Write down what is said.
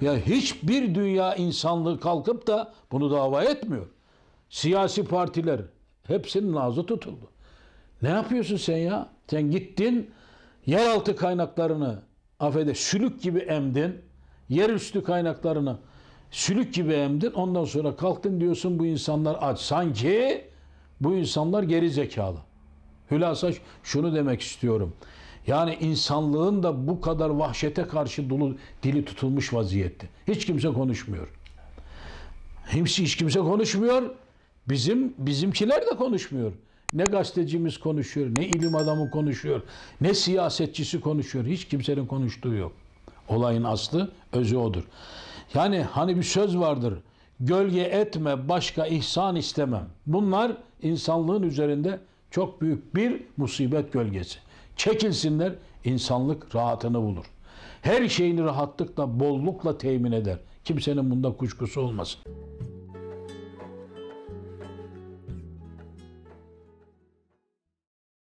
Ya hiçbir dünya insanlığı kalkıp da bunu dava etmiyor. Siyasi partiler hepsinin ağzı tutuldu. Ne yapıyorsun sen ya? Sen gittin yeraltı kaynaklarını affede sülük gibi emdin. Yerüstü kaynaklarını sülük gibi emdin. Ondan sonra kalktın diyorsun bu insanlar aç. Sanki bu insanlar geri zekalı. Hülasa şunu demek istiyorum. Yani insanlığın da bu kadar vahşete karşı dolu, dili tutulmuş vaziyette. Hiç kimse konuşmuyor. Hepsi hiç kimse konuşmuyor. Bizim bizimkiler de konuşmuyor. Ne gazetecimiz konuşuyor, ne ilim adamı konuşuyor, ne siyasetçisi konuşuyor. Hiç kimsenin konuştuğu yok. Olayın aslı, özü odur. Yani hani bir söz vardır. Gölge etme, başka ihsan istemem. Bunlar insanlığın üzerinde çok büyük bir musibet gölgesi. Çekilsinler, insanlık rahatını bulur. Her şeyini rahatlıkla, bollukla temin eder. Kimsenin bunda kuşkusu olmasın.